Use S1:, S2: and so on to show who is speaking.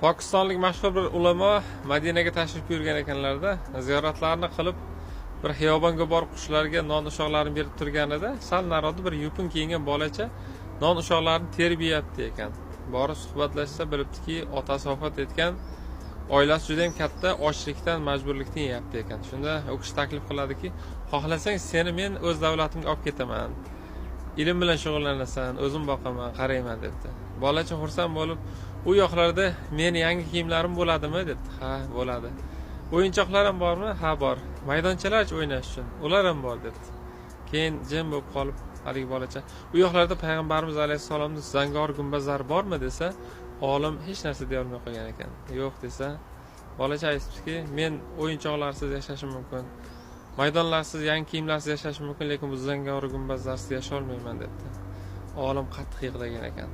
S1: pokistonlik mashhur bir ulamo madinaga tashrif buyurgan ekanlarda ziyoratlarni qilib bir xiyobonga borib qushlarga non ushoqlarini berib turganida sal narida bir yupun kiyingan bolacha non ushoqlarini terib yeyapti ekan. Borib suhbatlashsa bilibdiki otasi vafot etgan oilasi juda yam katta ochlikdan majburlikdan yeyapti ekan. Shunda u kishi taklif qiladiki xohlasang seni men o'z davlatimga olib ketaman. Ilm bilan shug'ullanasan o'zim boqaman qarayman debdi. Bolacha xursand bo'lib u yoqlarda meni yangi kiyimlarim bo'ladimi debdi ha bo'ladi. O'yinchoqlar ham bormi? Ha bor. Maydonchalarchi o'ynash uchun ular ham bor debdi. Keyin jim bo'lib qolib haligi bolacha u yoqlarda payg'ambarimiz alayhissalomni zangor gumbazlari bormi? desa olim hech narsa deyolmay qolgan ekan. Yo'q desa bolacha aytibdiki men o'yinchoqlarsiz yashashim mumkin maydonlarsiz yangi kiyimlarsiz yashashim mumkin lekin bu zangori gumbazlarsiz yasholmayman debdi. Olim qattiq yig'lagan ekan.